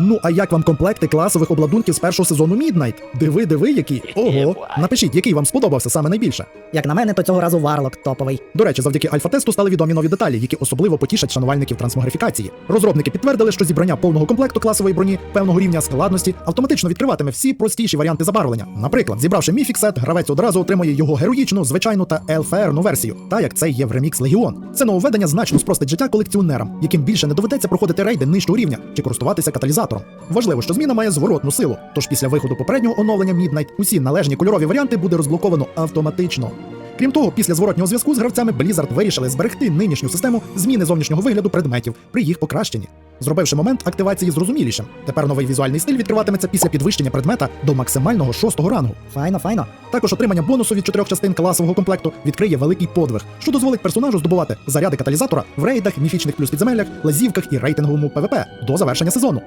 Ну а як вам комплекти класових обладунків з першого сезону Midnight? Диви, диви, які. Ого. Напишіть, який вам сподобався саме найбільше. Як на мене, то цього разу Варлок топовий. До речі, завдяки альфа-тесту стали відомі нові деталі, які особливо потішать шанувальників трансмогрифікації. Розробники підтвердили, що зібрання повного комплекту класової броні певного рівня складності автоматично відкриватиме всі простіші варіанти забарвлення. Наприклад, зібравши міфік сет, гравець одразу отримує його героїчну, звичайну та ЛФРну версію, та як це є в ремікс Легіон. Це нововведення значно спростить життя колекціонерам, яким більше не доведеться проходити рейди нижчого рівня чи користуватися каталізатором. Важливо, що зміна має зворотну силу. Тож після виходу попереднього оновлення Midnight усі належні кольорові варіанти буде розблоковано автоматично. Крім того, після зворотнього зв'язку з гравцями Blizzard вирішили зберегти нинішню систему зміни зовнішнього вигляду предметів при їх покращенні, зробивши момент активації зрозумілішим. Тепер новий візуальний стиль відкриватиметься після підвищення предмета до максимального шостого рангу. Файно, файно. Також отримання бонусу від чотирьох частин класового комплекту відкриє великий подвиг, що дозволить персонажу здобувати заряди каталізатора в рейдах, міфічних плюс підземеллях, лазівках і рейтинговому ПВП до завершення сезону.